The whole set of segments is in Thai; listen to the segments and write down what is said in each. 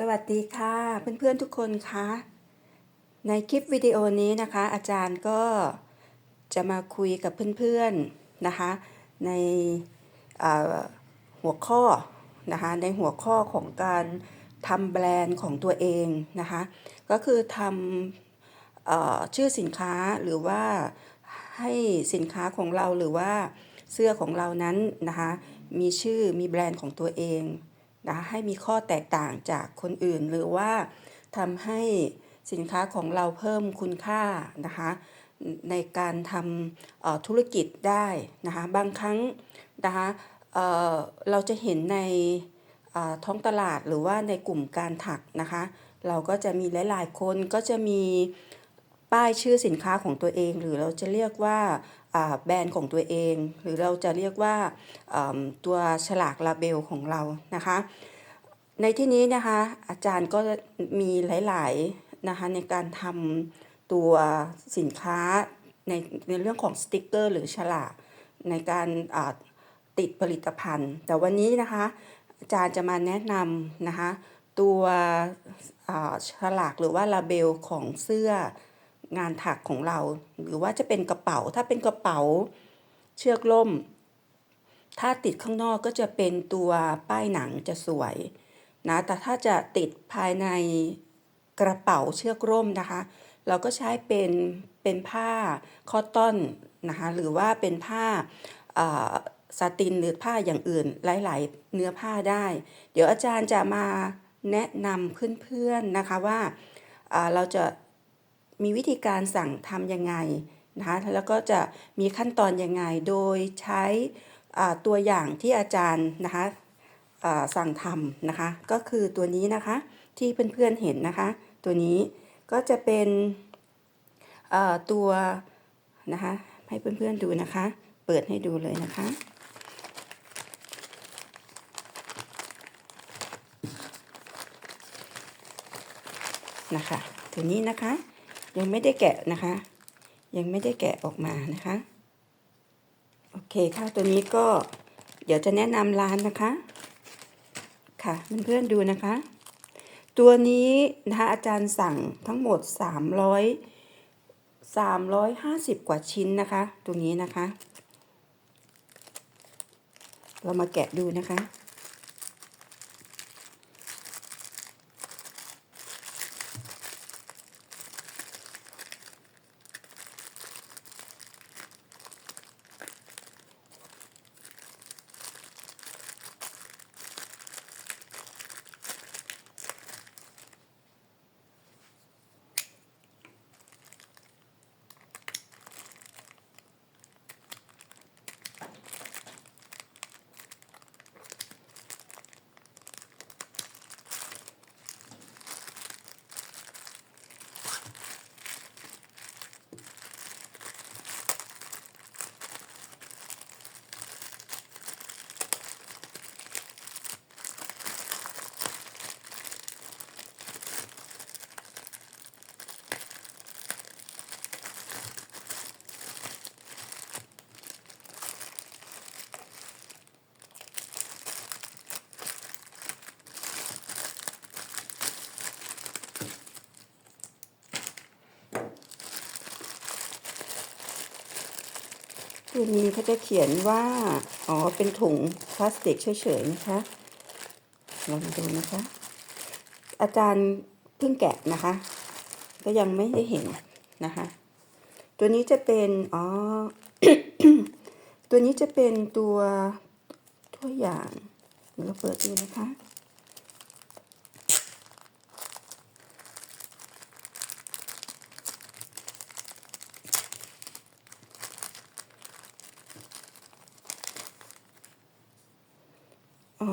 สวัสดีค่ะเพื่อนๆทุกคนคะในคลิปวิดีโอนี้นะคะ อาจารย์ก็จะมาคุยกับเพื่อนๆนะคะ ในหัวข้อนะคะในหัวข้อของการทำแบรนด์ของตัวเองนะคะ ก็คือทำอชื่อสินค้าหรือว่าให้สินค้าของเราหรือว่าเสื้อของเรานั้นนะคะ มีชื่อมีแบรนด์ของตัวเอง นะให้มีข้อแตกต่างจากคนอื่น หรือว่าทำให้สินค้าของเราเพิ่มคุณค่านะคะในการทำธุรกิจได้นะคะบางครั้งนะคะเเราจะเห็นในท้องตลาดหรือว่าในกลุ่มการถักนะคะ เราก็จะมีหลาย ๆ คนก็จะมี ป้ายชื่อสินค้าของตัวเอง หรือเราจะเรียกว่าแบรนด์ของตัวเอง หรือเราจะเรียกว่าตัวฉลากลาเบลของเรานะคะ ในที่นี้นะคะอาจารย์ก็มีหลายๆนะคะในการทำตัวสินค้าในในเรื่องของสติกเกอร์ หรือฉลากในการติดผลิตภัณฑ์ แต่วันนี้นะคะอาจารย์จะมาแนะนำนะคะตัวฉลากหรือว่าลาเบลของเสื้อ งานถักของเรา หรือว่าจะเป็นกระเป๋า ถ้าเป็นกระเป๋าเชือกล่ม ถ้าติดข้างนอกก็จะเป็นตัวป้ายหนังจะสวยนะ แต่ถ้าจะติดภายในกระเป๋าเชือกร่มนะคะ เราก็ใช้เป็นเป็นผ้าคอตตอนนะคะ หรือว่าเป็นผ้าสาตินหรือผ้าอย่างอื่นหลาย ๆ เนื้อผ้าได้ เดี๋ยวอาจารย์จะมาแนะนำเพื่อน ๆ นะคะว่าเราจะ มีวิธีการสั่งทำยังไงนะคะแล้วก็จะมีขั้นตอนยังไงโดยใช้ตัวอย่างที่อาจารย์นะคะสั่งทำนะคะ ก็คือตัวนี้นะคะที่เพื่อนๆเห็นนะคะ ตัวนี้ก็จะเป็นตัวนะคะให้เพื่อนๆดูนะคะ เปิดให้ดูเลยนะคะ นะคะตัวนี้นะคะ ยังไม่ได้แกะนะคะ ยังไม่ได้แกะออกมานะคะ โอเคค่ะตัวนี้ก็เดี๋ยวจะแนะนำร้านนะคะ ค่ะเพื่อนๆดูนะคะ ตัวนี้นะคะอาจารย์สั่งทั้งหมด 300 350 กว่าชิ้นนะคะตรงนี้นะคะ เรามาแกะดูนะคะ ตัวนี้เขาจะเขียนว่า อ๋อ เป็นถุงพลาสติกเฉยๆนะคะ ลองดูนะคะ อาจารย์เพิ่งแกะนะคะ ก็ยังไม่ได้เห็นนะคะ ตัวนี้จะเป็น อ๋อ ตัวนี้จะเป็นตัวตัวอย่างเดี๋ยวเราเปิดดูนะคะ อ๋อ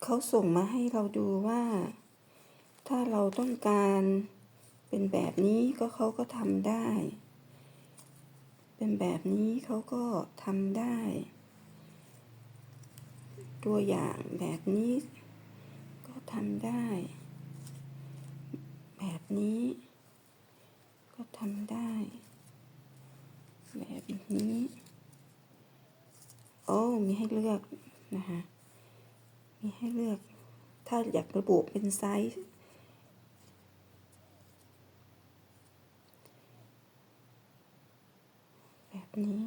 เขา ส่งมาให้เราดูว่า ถ้าเราต้องการเป็นแบบนี้ก็เขาก็ทำได้ เป็นแบบนี้เขาก็ทำได้ ตัวอย่างแบบนี้ก็ทำได้ แบบนี้ก็ทำได้ แบบนี้ โอ้มีให้เลือกนะคะ มีให้เลือก ถ้าอยากระบุเป็นไซส์แบบนี้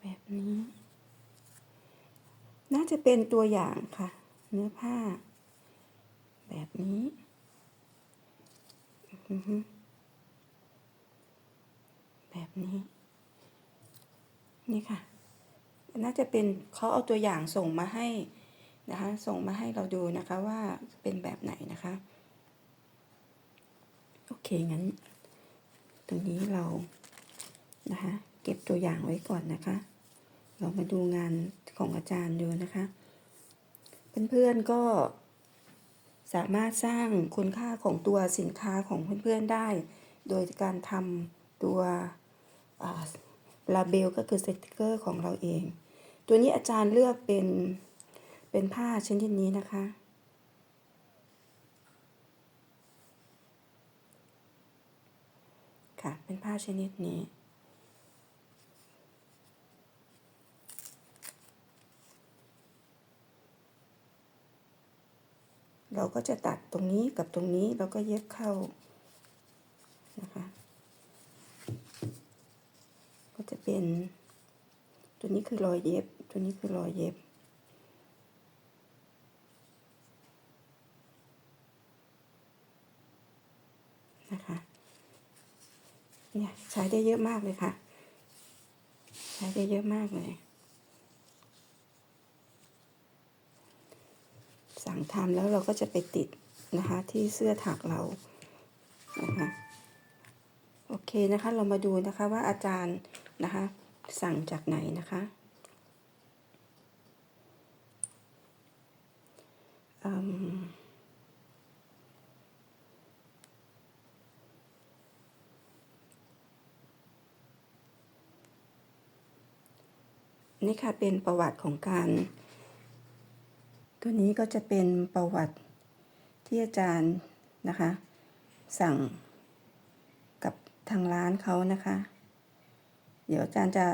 แบบนี้ น่าจะเป็นตัวอย่างค่ะ เนื้อผ้า แบบนี้แบบนี้ นี่ค่ะ น่าจะเป็นเขาเอาตัวอย่างส่งมาให้นะคะ ส่งมาให้เราดูนะคะว่าเป็นแบบไหนนะคะ โอเคงั้น ตรงนี้เรานะคะ เก็บตัวอย่างไว้ก่อนนะคะ เรามาดูงานของอาจารย์ดูนะคะ เพื่อนๆก็สามารถสร้างคุณค่าของตัวสินค้าของเพื่อนๆได้ โดยการทำตัวลาเบลก็คือสติกเกอร์ของเราเอง ตัวนี้อาจารย์เลือกเป็นเป็นผ้าชนิดนี้นะคะ ค่ะ เป็นผ้าชนิดนี้เราก็จะตัดตรงนี้กับตรงนี้แล้วก็เย็บเข้านะคะ ก็จะเป็น ตัวนี้คือรอยเย็บ ตัวนี้คือรอยเย็บ นะคะ เนี่ยใช้ได้เยอะมากเลยค่ะ ใช้ได้เยอะมากเลย สั่งทำแล้วเราก็จะไปติดนะคะ ที่เสื้อถักเรา นะคะโอเคนะคะ เรามาดูนะคะว่าอาจารย์นะคะ สั่งจากไหนนะคะอืม นี่ค่ะเป็นประวัติของการ ตัวนี้ก็จะเป็นประวัติที่อาจารย์นะคะ สั่งกับทางร้านเขานะคะ เดี๋ยวอาจารย์จะ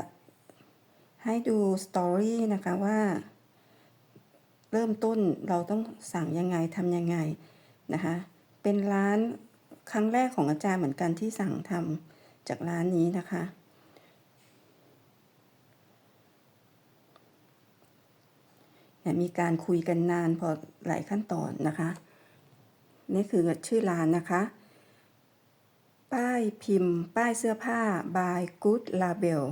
ให้ดูสตอรี่นะคะว่า เริ่มต้นเราต้องสั่งยังไงทำยังไงนะคะ เป็นร้านครั้งแรกของอาจารย์เหมือนกันที่สั่งทำจากร้านนี้นะคะ มีการคุยกันนานพอหลายขั้นตอนนะคะ นี่คือชื่อร้านนะคะ ป้ายพิมพ์ ป้ายเสื้อผ้า by Good Label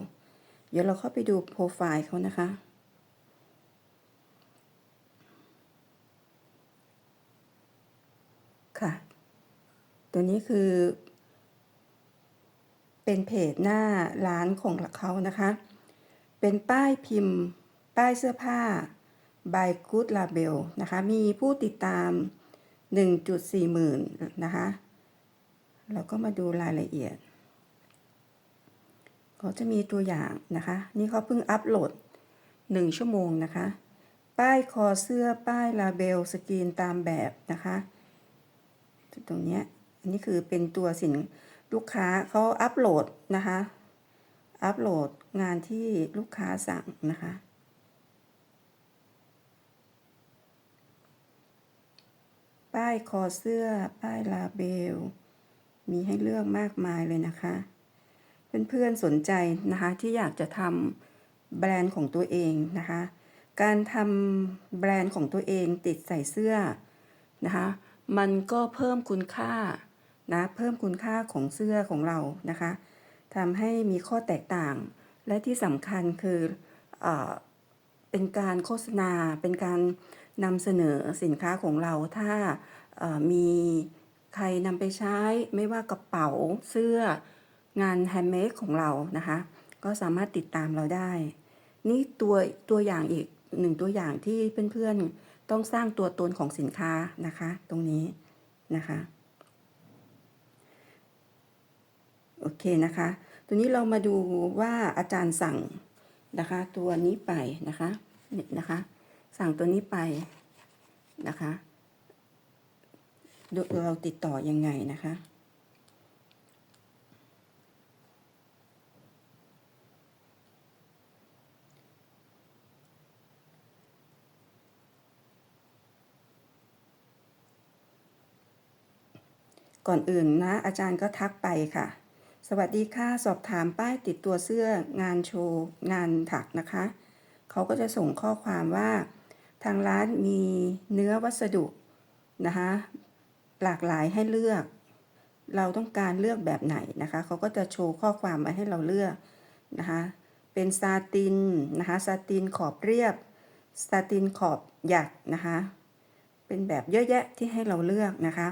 เดี๋ยวเราเข้าไปดูโปรไฟล์เขานะคะค่ะ ตัวนี้คือ เป็นเพจหน้าร้านของเขานะคะ เป็นป้ายพิมพ์ ป้ายเสื้อผ้า by Good Label นะคะ มีผู้ติดตาม 1.4 หมื่นนะคะ เราก็มาดูรายละเอียดเขาจะมีตัวอย่างนะคะ นี่เขาเพิ่งอัปโหลด 1 ชั่วโมงนะคะ ป้ายคอเสื้อป้ายลาเบลสกรีนตามแบบนะคะ ตรงนี้ อันนี้คือเป็นตัวสินลูกค้าเขาอัปโหลดนะคะ อัปโหลดงานที่ลูกค้าสั่งนะคะ ป้ายคอเสื้อ ป้ายลาเบล มีให้เลือกมากมายเลยนะคะ เพื่อนๆสนใจนะคะที่อยากจะทำแบรนด์ของตัวเองนะคะ การทำแบรนด์ของตัวเองติดใส่เสื้อนะคะ มันก็เพิ่มคุณค่า นะเพิ่มคุณค่าของเสื้อของเรานะคะทำให้มีข้อแตกต่าง และที่สำคัญคือเอเป็นการโฆษณา เป็นการนำเสนอสินค้าของเราถ้ามีใครนำไปใช้ไม่ว่ากระเป๋าเสื้องานแฮนด์เมดของเรานะคะ ก็สามารถติดตามเราได้ นี่ตัวตัวอย่างอีกหนึ่งตัวอย่างที่เพื่อนๆต้องสร้างตัวตนของสินค้านะคะ ตรงนี้นะคะ โอเคนะคะ ตัวนี้เรามาดูว่าอาจารย์สั่งนะคะ ตัวนี้ไปนะคะนี่นะคะ สั่งตัวนี้ไปนะคะเราติดต่อยังไงนะคะก่อนอื่นนะอาจารย์ก็ทักไปค่ะ สวัสดีค่ะ สอบถามป้ายติดตัวเสื้องานโชว์ งานถักนะคะ เขาก็จะส่งข้อความว่า ทางร้านมีเนื้อวัสดุนะคะหลากหลายให้เลือก เราต้องการเลือกแบบไหนนะคะ เขาก็จะโชว์ข้อความมาให้เราเลือกนะคะเป็นซาตินนะคะซาตินขอบเรียบซาตินขอบหยักนะคะเป็นแบบเยอะแยะที่ให้เราเลือกนะคะ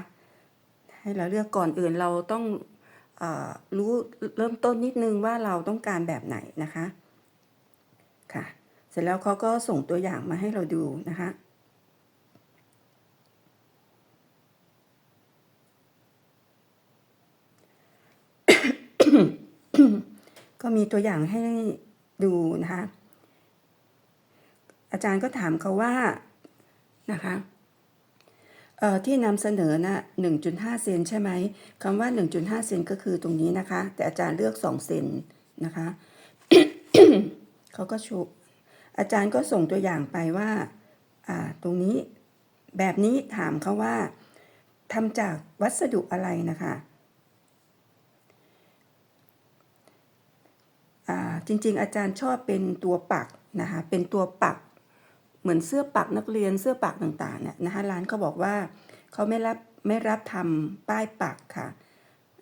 ให้เราเลือกก่อนอื่นเราต้อง รู้เริ่มต้นนิดนึงว่าเราต้องการแบบไหนนะคะค่ะเสร็จแล้วเขาก็ส่งตัวอย่างมาให้เราดูนะคะก็มีตัวอย่างให้ดูนะคะ อาจารย์ก็ถามเขาว่านะคะ ที่นำเสนอนะ1.5 เซนใช่ไหมคำว่า 1.5 เซนก็คือตรงนี้นะคะ แต่อาจารย์เลือก 2 เซนนะคะเขาก็ชูอาจารย์ก็ส่งตัวอย่างไปว่าอ่าตรงนี้แบบนี้ถามเขาว่าทำจากวัสดุอะไรนะคะจริงๆ อาจารย์ชอบเป็นตัวปักนะคะเป็นตัวปัก เหมือนเสื้อปักนักเรียนเสื้อปักต่างๆเนี่ยนะคะร้านเขาบอกว่าเขาไม่รับไม่รับทำป้ายปักค่ะ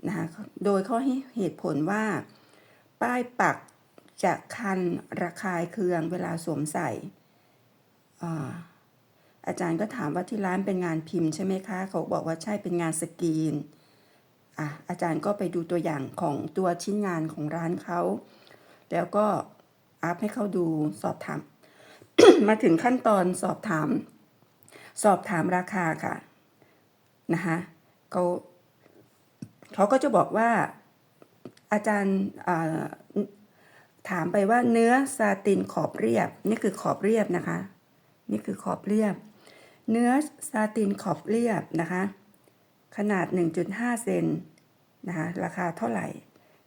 นะคะโดยเขาให้เหตุผลว่า ป้ายปักจะคันระคายเคืองเวลาสวมใส่อาอาจารย์ก็ถามว่าที่ร้านเป็นงานพิมพ์ใช่ไหมคะ เขาบอกว่าใช่เป็นงานสกรีนอะอาจารย์ก็ไปดูตัวอย่างของตัวชิ้นงานของร้านเขา แล้วก็อัพให้เขาดูสอบถาม มาถึงขั้นตอนสอบถาม สอบถามราคาค่ะนะคะเขาเขาก็จะบอกว่าอาจารย์ถามไปว่าเนื้อซาตินขอบเรียบ นี่คือขอบเรียบนะคะ นี่คือขอบเรียบ เนื้อซาตินขอบเรียบนะคะ ขนาด 1.5 เซนนะคะราคาเท่าไหร่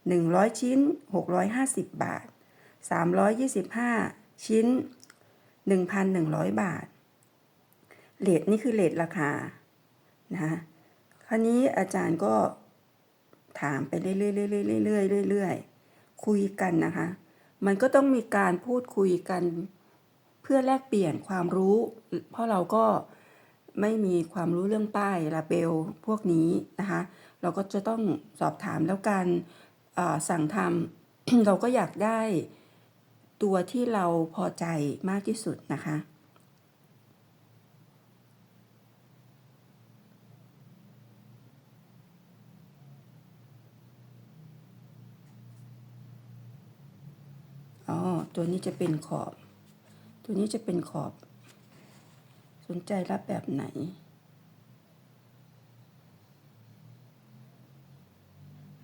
100 ชิ้น 650 บาท 325 ชิ้น 1,100 บาท เลทนี่คือเลทราคา นะคะคราวนี้อาจารย์ก็ถามไปเรื่อยๆเรื่อยๆเรื่อยๆคุยกันนะคะ มันก็ต้องมีการพูดคุยกันเพื่อแลกเปลี่ยนความรู้ เพราะเราก็ไม่มีความรู้เรื่องป้ายลาเบลพวกนี้นะคะ เราก็จะต้องสอบถามแล้วการสั่งทำเราก็อยากได้ ตัวที่เราพอใจมากที่สุดนะคะ อ๋อ ตัวนี้จะเป็นขอบ ตัวนี้จะเป็นขอบ สนใจรับแบบไหน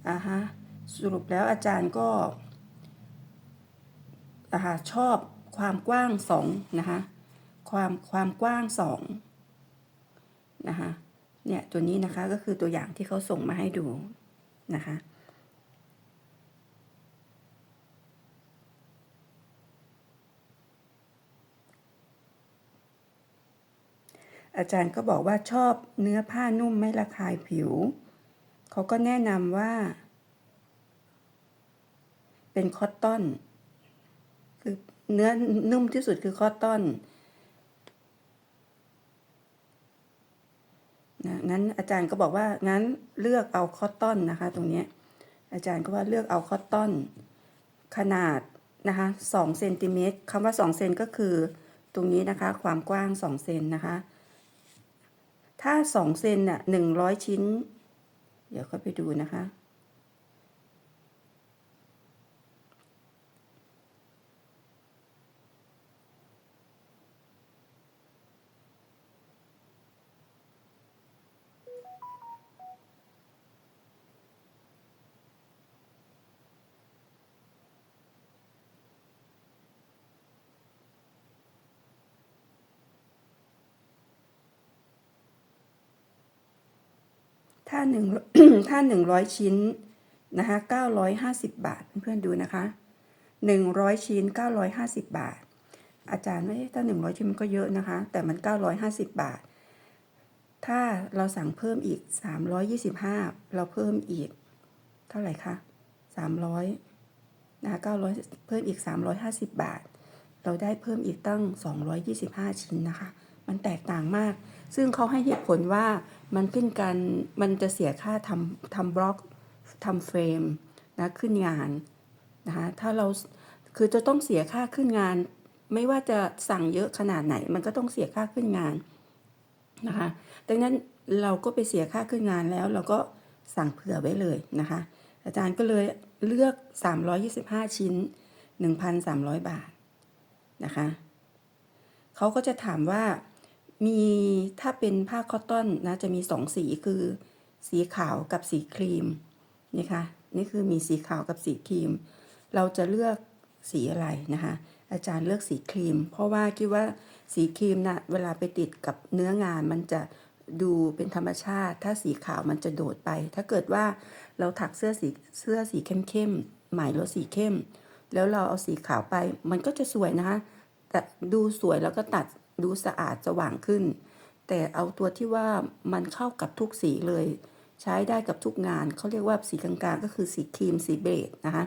อ่าฮะ สรุปแล้วอาจารย์ก็ นะคะชอบความกว้างสองนะคะความความกว้างสองนะคะเนี่ยตัวนี้นะคะก็คือตัวอย่างที่เขาส่งมาให้ดูนะคะอาจารย์ก็บอกว่าชอบเนื้อผ้านุ่มไม่ระคายผิว เขาก็แนะนำว่า เป็นคอตตอน คือเนื้อนุ่มที่สุดคือคอตตอนนะงั้นอาจารย์ก็บอกว่างั้นเลือกเอาคอตตอนนะคะ ตรงนี้อาจารย์ก็ว่าเลือกเอาคอตตอน ขนาดนะคะสองเซนติเมตรคำว่าสองเซนก็คือตรงนี้นะคะ ความกว้างสองเซนนะคะ ถ้าสองเซนน่ะหนึ่งร้อยชิ้น เดี๋ยวก็ไปดูนะคะาหนึ่งถ้าหนึ่งร้อยชิ้นนะคะเก้าร้อยห้าสิบบาท เพื่อนๆดูนะคะหนึ่งร้อยชิ้นเก้าร้อยห้าสิบบาท อาจารย์ว่าถ้าหนึ่งร้อยชิ้นมันก็เยอะนะคะ แต่มันเก้าร้อยห้าสิบบาท ถ้าเราสั่งเพิ่มอีก325เราเพิ่มอีก เท่าไหร่คะ300นะคะ900เพิ่มอีก350บบาท เราได้เพิ่มอีกตั้ง225ชิ้นนะคะ มันแตกต่างมาก ซึ่งเขาให้เหตุผลว่ามันขึ้นการมันจะเสียค่าทำทำบล็อกทำเฟรมนะขึ้นงานนะคะถ้าเราคือจะต้องเสียค่าขึ้นงาน ไม่ว่าจะสั่งเยอะขนาดไหน มันก็ต้องเสียค่าขึ้นงานนะคะดังนั้นเราก็ไปเสียค่าขึ้นงานแล้ว เราก็สั่งเผื่อไว้เลยนะคะ อาจารย์ก็เลยเลือก 325 ชิ้น 1,300 บาทนะคะเขาก็จะถามว่า มีถ้าเป็นผ้าคอตตอนนะจะมีสองสีคือสีขาวกับสีครีมนี่ค่ะนี่คือมีสีขาวกับสีครีม เราจะเลือกสีอะไรนะคะ อาจารย์เลือกสีครีม เพราะว่าคิดว่าสีครีมนะเวลาไปติดกับเนื้องานมันจะดูเป็นธรรมชาติ ถ้าสีขาวมันจะโดดไป ถ้าเกิดว่าเราถักเสื้อสีเสื้อสีเข้มๆหมายรถสีเข้ม แล้วเราเอาสีขาวไป มันก็จะสวยนะคะแต่ดูสวยแล้วก็ตัด ดูสะอาดสว่างขึ้น แต่เอาตัวที่ว่ามันเข้ากับทุกสีเลย ใช้ได้กับทุกงานเขาเรียกว่าสีกลางๆ ก็คือสีครีมสีเบจนะคะ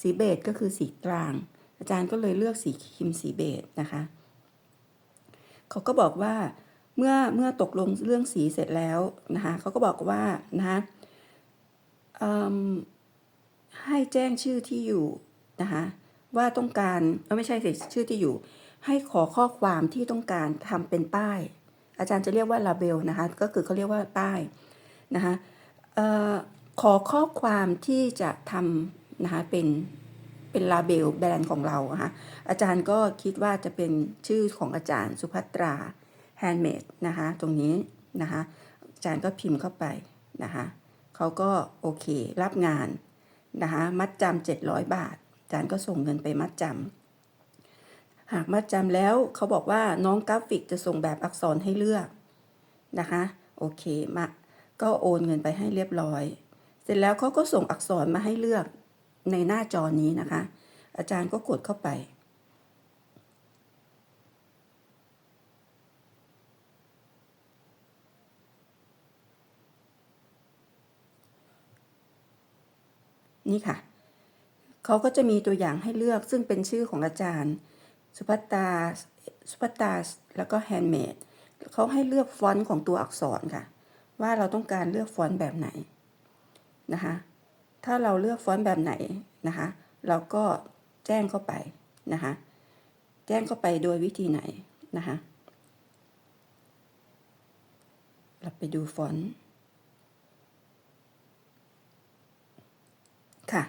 สีเบจก็คือสีกลาง อาจารย์ก็เลยเลือกสีครีมสีเบจนะคะเขาก็บอกว่าเมื่อเมื่อตกลงเรื่องสีเสร็จแล้วนะคะเขาก็บอกว่านะคะให้แจ้งชื่อที่อยู่นะคะว่าต้องการไม่ใช่สิชื่อที่อยู่ ให้ขอข้อความที่ต้องการทำเป็นป้าย อาจารย์จะเรียกว่าลาเบลนะคะ ก็คือเขาเรียกว่าป้ายนะคะขอข้อความที่จะทำนะคะเป็นเป็นลาเบลแบรนด์ของเรานะคะอาจารย์ก็คิดว่าจะเป็นชื่อของอาจารย์สุภัตราแฮนด์เมดนะคะตรงนี้นะคะอาจารย์ก็พิมพ์เข้าไปนะคะเขาก็โอเครับงานนะคะมัดจำ700 บาท อาจารย์ก็ส่งเงินไปมัดจำ หากมัดจำแล้วเขาบอกว่าน้องกราฟิกจะส่งแบบอักษรให้เลือกนะคะ โอเคมาก็โอนเงินไปให้เรียบร้อย เสร็จแล้วเขาก็ส่งอักษรมาให้เลือกในหน้าจอนี้นะคะ อาจารย์ก็กดเข้าไป นี่ค่ะ เขาก็จะมีตัวอย่างให้เลือกซึ่งเป็นชื่อของอาจารย์ สุภัตตาสุภัตตาแล้วก็แฮนด์เมดเขาให้เลือกฟอนต์ของตัวอักษรค่ะ ว่าเราต้องการเลือกฟอนต์แบบไหนนะคะ ถ้าเราเลือกฟอนต์แบบไหนนะคะ เราก็แจ้งเข้าไปนะคะ แจ้งเข้าไปโดยวิธีไหนนะคะเราไปดูฟอนต์ค่ะ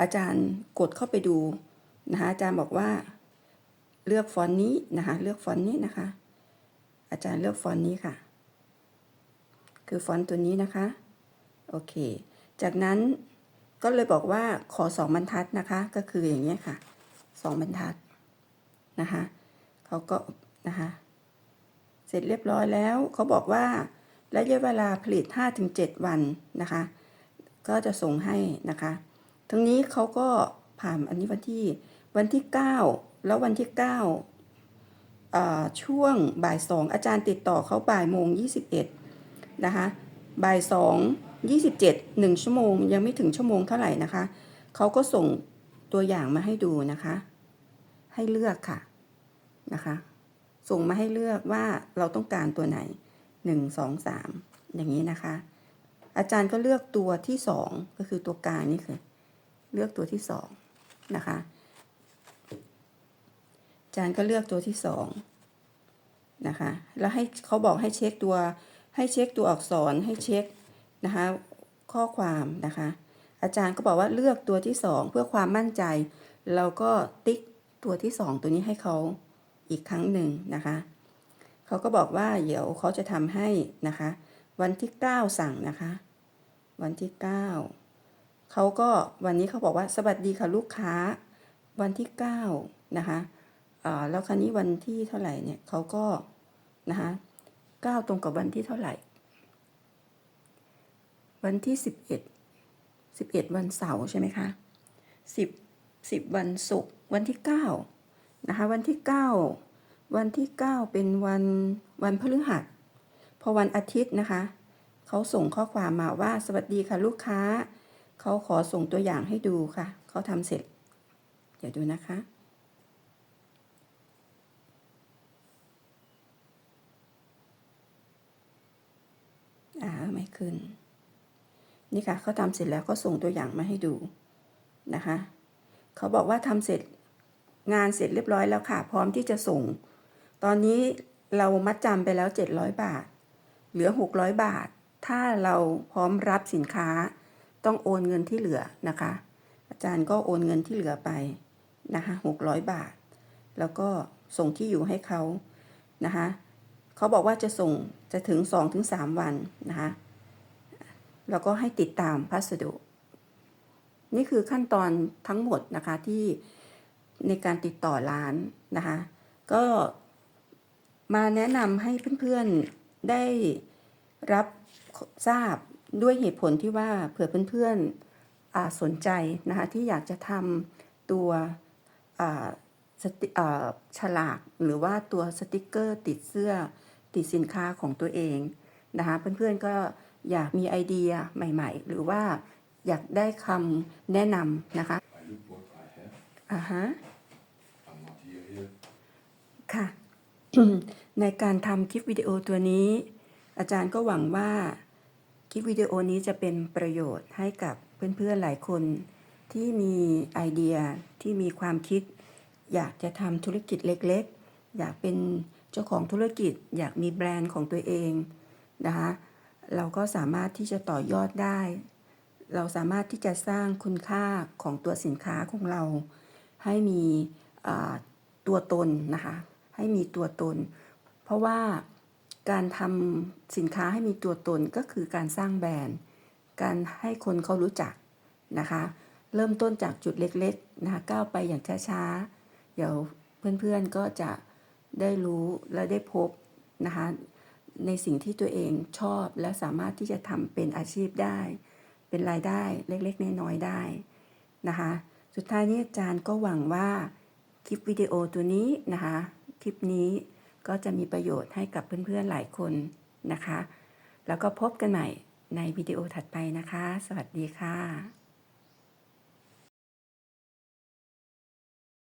อาจารย์กดเข้าไปดูนะคะอาจารย์บอกว่า เลือกฟอนต์นี้นะคะ เลือกฟอนต์นี้นะคะ อาจารย์เลือกฟอนต์นี้ค่ะ คือฟอนต์ตัวนี้นะคะ โอเค จากนั้นก็เลยบอกว่าขอสองบรรทัดนะคะ ก็คืออย่างนี้ค่ะสองบรรทัดนะคะเขาก็นะคะ เสร็จเรียบร้อยแล้วเขาบอกว่าระยะเวลาผลิต 5-7 วันนะคะ ก็จะส่งให้นะคะ ทั้งนี้เขาก็ผ่านอันนี้วันที่วันที่ 9 แล้ววันที่9ช่วงบ่ายสองอาจารย์ติดต่อเขาบ่ายโมง21นะคะบ่ายสอง27 1 ชั่วโมง ยังไม่ถึงชั่วโมงเท่าไหร่นะคะ เขาก็ส่งตัวอย่างมาให้ดูนะคะ ให้เลือกค่ะนะคะ ส่งมาให้เลือกว่าเราต้องการตัวไหน 1 2 3 อย่างนี้นะคะ อาจารย์ก็เลือกตัวที่ 2 ก็คือตัวกลางนี่คือ เลือกตัวที่ 2 นะคะ จารย์ก็เลือกตัวที่2นะคะ แล้วให้เขาบอกให้เช็คตัว ให้เช็คตัวอักษร ให้เช็คนะคะ ข้อความนะคะ อาจารย์ก็บอกว่าเลือกตัวที่2เพื่อความมั่นใจ เราก็ติ๊กตัวที่2ตัวนี้ให้เขาอีกครั้งหนึ่งนะคะ เขาก็บอกว่าเดี๋ยวเขาจะทำให้นะคะ วันที่ 9 สั่งนะคะ วันที่ 9เขาก็วันนี้เขาบอกว่าสวัสดีค่ะลูกค้า วันที่ 9 นะคะ แล้วคราวนี้วันที่เท่าไหร่เนี่ยเขาก็นะคะ9ตรงกับวันที่เท่าไหร่ วันที่สิบเอ็ดสิบเอ็ดวันเสาร์ใช่ไหมคะสิบสิบวันศุกร์วันที่เก้านะคะวันที่เก้าวันที่เก้าเป็นวันวันพฤหัสพอวันอาทิตย์นะคะเขาส่งข้อความมาว่าสวัสดีค่ะลูกค้า เขาขอส่งตัวอย่างให้ดูค่ะ เขาทำเสร็จ เดี๋ยวดูนะคะ อ่าไม่ ขึ้น นี่ค่ะเขาทำเสร็จแล้วก็ส่งตัวอย่างมาให้ดูนะคะเขาบอกว่าทำเสร็จงานเสร็จเรียบร้อยแล้วค่ะ พร้อมที่จะส่ง ตอนนี้เรามัดจำไปแล้ว 700 บาท เหลือ 600 บาท ถ้าเราพร้อมรับสินค้า ต้องโอนเงินที่เหลือนะคะ อาจารย์ก็โอนเงินที่เหลือไปนะคะ600 บาท แล้วก็ส่งที่อยู่ให้เขานะคะเขาบอกว่าจะส่งจะถึง 2-3 วันนะคะ แล้วก็ให้ติดตามพัสดุ นี่คือขั้นตอนทั้งหมดนะคะที่ในการติดต่อร้านนะคะ ก็มาแนะนำให้เพื่อนๆได้รับทราบด้วยเหตุผลที่ว่าเผื่อเพื่อนๆสนใจนะคะที่อยากจะทำตัวฉลากหรือว่าตัวสติกเกอร์ติดเสื้อติดสินค้าของตัวเองนะคะเพื่อนๆก็ อยากมีไอเดียใหม่ ๆ หรือว่าอยากได้คำแนะนำนะคะอ่าฮะค่ะ ในการทำคลิปวิดีโอตัวนี้ อาจารย์ก็หวังว่าคลิปวิดีโอนี้จะเป็นประโยชน์ให้กับเพื่อนๆหลายคนที่มีไอเดียที่มีความคิด อยากจะทำธุรกิจเล็กๆ อยากเป็นเจ้าของธุรกิจ อยากมีแบรนด์ของตัวเองนะคะ เราก็สามารถที่จะต่อยอดได้ เราสามารถที่จะสร้างคุณค่าของตัวสินค้าของเรา ให้มีตัวตนนะคะ ให้มีตัวตน เพราะว่าการทำสินค้าให้มีตัวตนก็คือการสร้างแบรนด์ การให้คนเขารู้จักนะคะ เริ่มต้นจากจุดเล็กๆนะคะก้าวไปอย่างช้าๆ เดี๋ยวเพื่อนๆก็จะได้รู้และได้พบนะคะ ในสิ่งที่ตัวเองชอบและสามารถที่จะทำเป็นอาชีพได้ เป็นรายได้เล็กๆน้อยๆได้นะคะ สุดท้ายนี้อาจารย์ก็หวังว่าคลิปวิดีโอตัวนี้นะคะ คลิปนี้ก็จะมีประโยชน์ให้กับเพื่อนๆหลายคนนะคะ แล้วก็พบกันใหม่ในวิดีโอถัดไปนะคะ สวัสดีค่ะ